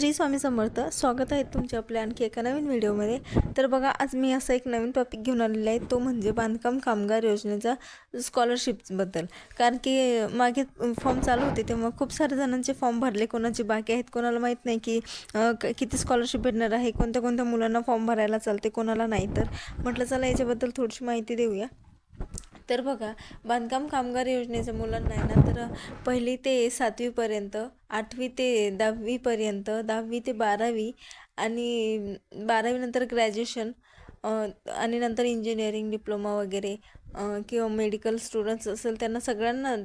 श्री स्वामी समर्थ स्वागत आहे तुमचे आपल्या आणखी एका नवीन व्हिडिओमध्ये. तर बघा आज मी असं एक नवीन टॉपिक घेऊन आलेला आहे. तो म्हणजे बांधकाम कामगार योजनेचा स्कॉलरशिपबद्दल कारण की मागे फॉर्म चालू होते तेव्हा खूप सारे जणांचे फॉर्म भरले. कोणाचे बाकी आहेत कोणाला माहीत नाही की किती स्कॉलरशिप भेटणार आहे कोणत्या कोणत्या मुलांना फॉर्म भरायला चालते कोणाला नाही. तर म्हटलं चला याच्याबद्दल थोडीशी माहिती देऊया. तर बघा बांधकाम कामगार योजनेच्या मुलांना आहे ना तर पहिली ते सातवीपर्यंत आठवी ते दहावीपर्यंत दहावी ते बारावी आणि बारावीनंतर ग्रॅज्युएशन आणि नंतर इंजिनिअरिंग डिप्लोमा वगैरे किंवा मेडिकल स्टुडंट्स असेल त्यांना सगळ्यांना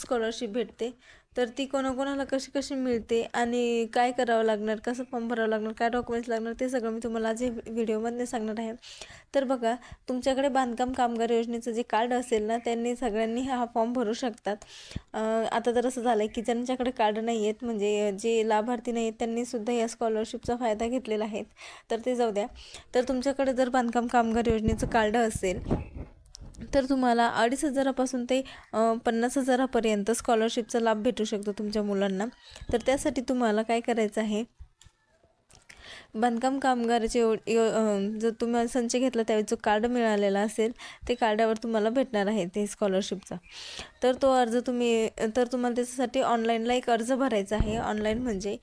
स्कॉलरशिप भेटते. तर ती कोणाकोणाला कशी कशी मिळते आणि काय करावं लागणार कसं फॉर्म भरावं लागणार काय डॉक्युमेंट्स लागणार ते सगळं मी तुम्हाला आज व्हिडिओमध्ये सांगणार आहे. तर बघा तुमच्याकडे बांधकाम कामगार योजनेचं जे कार्ड असेल ना त्यांनी सगळ्यांनी हा फॉर्म भरू शकतात. आता तर असं झालं आहे की ज्यांच्याकडे कार्ड नाही आहेत म्हणजे जे लाभार्थी नाही आहेत त्यांनी सुद्धा या स्कॉलरशिपचा फायदा घेतलेला आहे. तर ते जाऊ द्या. तर तुमच्याकडे जर बांधकाम कामगार योजनेचं कार्ड असेल तर तुम्हाला अडीच हजारापासून ते पन्नास हजारापर्यंत स्कॉलरशिपचा लाभ भेटू शकतो तुमच्या मुलांना. तर त्यासाठी तुम्हाला काय करायचं आहे? बांधकाम कामगाराचे यो यो जर तुम्हाला संच घेतला त्यावेळी जो कार्ड मिळालेला असेल ते कार्डावर तुम्हाला भेटणार आहे ते स्कॉलरशिपचा तर तो अर्ज तुम्ही तर तुम्हाला त्याच्यासाठी ऑनलाईनला एक अर्ज भरायचा आहे. ऑनलाईन म्हणजे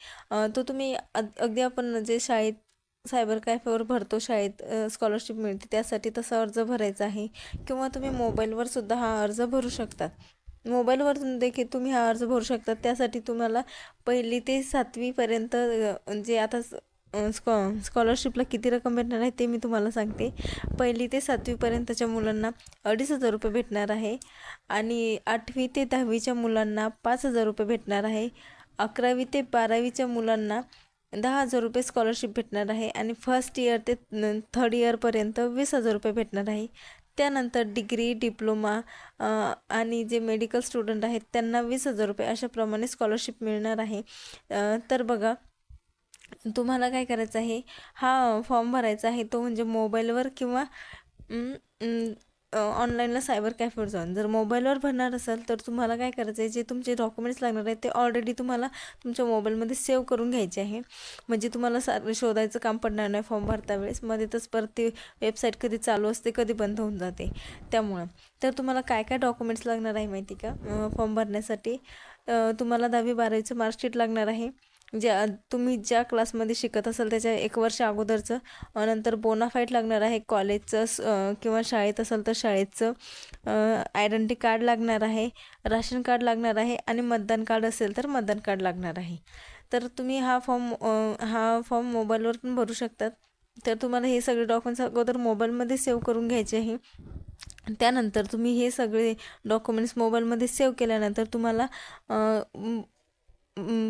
तो तुम्ही अग- अगदी आपण जे शाळेत सायबर कॅफेवर भरतो शाळेत स्कॉलरशिप मिळते. त्यासाठी तसा अर्ज भरायचा आहे. किंवा तुम्ही मोबाईलवर सुद्धा हा अर्ज भरू शकतात. मोबाईलवर देखील तुम्ही हा अर्ज भरू शकतात. त्यासाठी तुम्हाला पहिली ते सातवीपर्यंत जे आता स्कॉ स्कॉलरशिपला किती रक्कम भेटणार आहे ते मी तुम्हाला सांगते. पहिली ते सातवीपर्यंतच्या मुलांना अडीच हजार रुपये भेटणार आहे. आणि आठवी ते दहावीच्या मुलांना पाच हजार रुपये भेटणार आहे. अकरावी ते बारावीच्या मुलांना दहा हजार रुपये स्कॉलरशिप भेटणार आहे आणि फर्स्ट इयर ते थर्ड इयरपर्यंत वीस हजार रुपये भेटणार आहे. त्यानंतर डिग्री डिप्लोमा आणि जे मेडिकल स्टुडंट आहेत त्यांना वीस हजार रुपये अशाप्रमाणे स्कॉलरशिप मिळणार आहे. तर बघा तुम्हाला काय करायचं आहे? हा फॉर्म भरायचा आहे तो म्हणजे मोबाईलवर किंवा ऑनलाईनला सायबर कॅफेवर जाऊन. जर मोबाईलवर भरणार असाल तर तुम्हाला काय करायचं आहे जे तुमचे डॉक्युमेंट्स लागणार आहेत ते ऑलरेडी तुम्हाला तुमच्या मोबाईलमध्ये सेव्ह करून घ्यायचे आहे. म्हणजे तुम्हाला सारखं शोधायचं काम पडणार नाही फॉर्म भरता वेळेस. मध्येच परत ती वेबसाईट कधी चालू असते कधी बंद होऊन जाते. त्यामुळं. तर तुम्हाला काय काय डॉक्युमेंट्स लागणार आहे माहिती का? फॉर्म भरण्यासाठी? तुम्हाला दहावी बारावीचं मार्कशीट लागणार आहे. म्हणजे, ज्या तुम्ही ज्या क्लासमध्ये शिकत असाल त्याच्या एक वर्ष अगोदरचं नंतर बोनाफाईट लागणार आहे कॉलेजचं स- किंवा शाळेत असाल तर शाळेचं आयडेंटी कार्ड लागणार आहे राशन कार्ड लागणार आहे आणि मतदान कार्ड असेल तर मतदान कार्ड लागणार आहे. तर तुम्ही हा फॉर्म हा फॉर्म मोबाईलवर पण भरू शकतात. तर तुम्हाला हे सगळे डॉक्युमेंट्स अगोदर मोबाईलमध्ये सेव्ह करून घ्यायचे आहे. त्यानंतर तुम्ही हे सगळे डॉक्युमेंट्स मोबाईलमध्ये सेव्ह केल्यानंतर तुम्हाला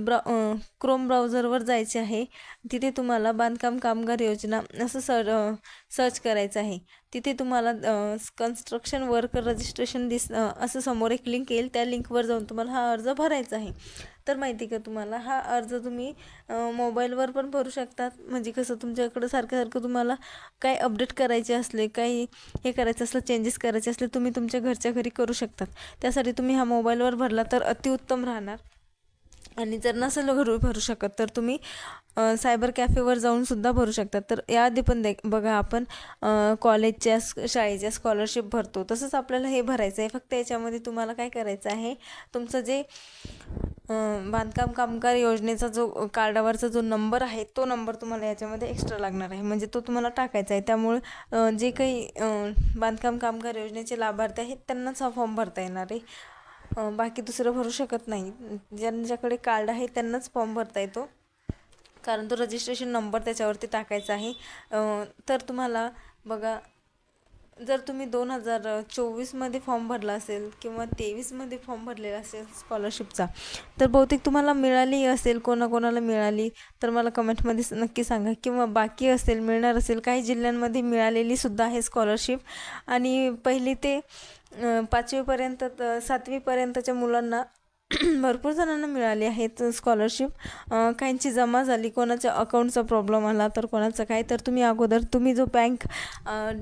ब्रा क्रोम ब्राउझरवर जायचे आहे. तिथे तुम्हाला बांधकाम कामगार योजना असं सर सर्च करायचं आहे. तिथे तुम्हाला कन्स्ट्रक्शन वर्कर रजिस्ट्रेशन दिस असं समोर एक लिंक येईल. त्या लिंकवर जाऊन तुम्हाला हा अर्ज भरायचा आहे. तर माहिती का तुम्हाला? हा अर्ज तुम्ही मोबाईलवर पण भरू शकतात. म्हणजे कसं तुमच्याकडं सारखं सारखं तुम्हाला काय अपडेट करायचे असले काही हे करायचं असलं चेंजेस करायचे असले तुम्ही तुमच्या घरच्या घरी करू शकतात. त्यासाठी तुम्ही हा मोबाईलवर भरला तर अतिउत्तम राहणार. आणि जर नसेल घरू भरू शकत तर तुम्ही सायबर कॅफेवर जाऊन सुद्धा भरू शकतात तर याआधी पण दे बघा आपण कॉलेजच्या शाळेच्या स्कॉलरशिप भरतो. तसंच आपल्याला हे भरायचं आहे. फक्त याच्यामध्ये तुम्हाला काय करायचं आहे तुमचं जे बांधकाम कामगार योजनेचा जो कार्डावरचा जो नंबर आहे तो नंबर तुम्हाला याच्यामध्ये एक्स्ट्रा लागणार आहे. म्हणजे तो तुम्हाला टाकायचा आहे. त्यामुळे जे काही बांधकाम कामगार योजनेचे लाभार्थी आहेत त्यांनाच हा फॉर्म भरता येणार आहे. बाकी दुसरं भरू शकत नाही. ज्यांच्याकडे कार्ड आहे त्यांनाच फॉर्म भरता येतो. कारण तो रजिस्ट्रेशन नंबर त्याच्यावरती टाकायचा आहे. तर तुम्हाला बघा जर तुम्ही दोन हजार चोवीसमध्ये फॉर्म भरला असेल किंवा तेवीसमध्ये फॉर्म भरलेला असेल स्कॉलरशिपचा तर बहुतेक तुम्हाला मिळाली असेल कोणाकोणाला मिळाली तर मला कमेंटमध्ये नक्की सांगा. किंवा बाकी असेल मिळणार असेल काही जिल्ह्यांमध्ये मिळालेली सुद्धा आहे स्कॉलरशिप. आणि पहिली ते पाचवीपर्यंत सातवीपर्यंतच्या मुलांना भरपूर जणांना मिळाली आहेत स्कॉलरशिप काहींची जमा झाली कोणाच्या अकाउंटचा प्रॉब्लेम आला तर कोणाचं काय तर तुम्ही अगोदर तुम्ही जो बँक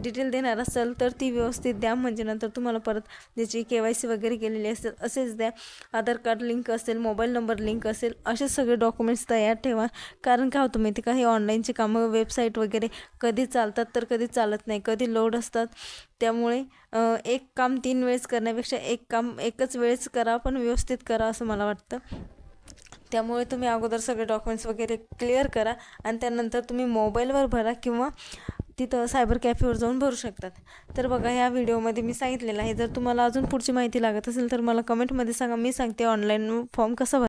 डिटेल देणार असाल तर ती व्यवस्थित द्या. म्हणजे नंतर तुम्हाला परत ज्याची के वाय सी वगैरे केलेली असेल असेच द्या. आधार कार्ड लिंक असेल मोबाईल नंबर लिंक असेल असे सगळे डॉक्युमेंट्स तयार ठेवा. कारण काय होतं माहिती का हे ऑनलाईनचे कामं वेबसाईट वगैरे कधी चालतात तर कधी चालत नाही कधी लोड असतात. त्यामुळे एक काम तीन वेळेस करण्यापेक्षा एक काम एकच वेळेस करा पण व्यवस्थित करा असं मला वाटतं. त्यामुळे तुम्ही अगोदर सगळे डॉक्युमेंट्स वगैरे क्लिअर करा आणि त्यानंतर तुम्ही मोबाईलवर भरा किंवा तिथं सायबर कॅफेवर जाऊन भरू शकतात. तर बघा ह्या व्हिडिओमध्ये मी सांगितलेलं आहे. जर तुम्हाला अजून पुढची माहिती लागत असेल तर मला कमेंटमध्ये सांगा. मी सांगते ऑनलाईन फॉर्म कसा भरा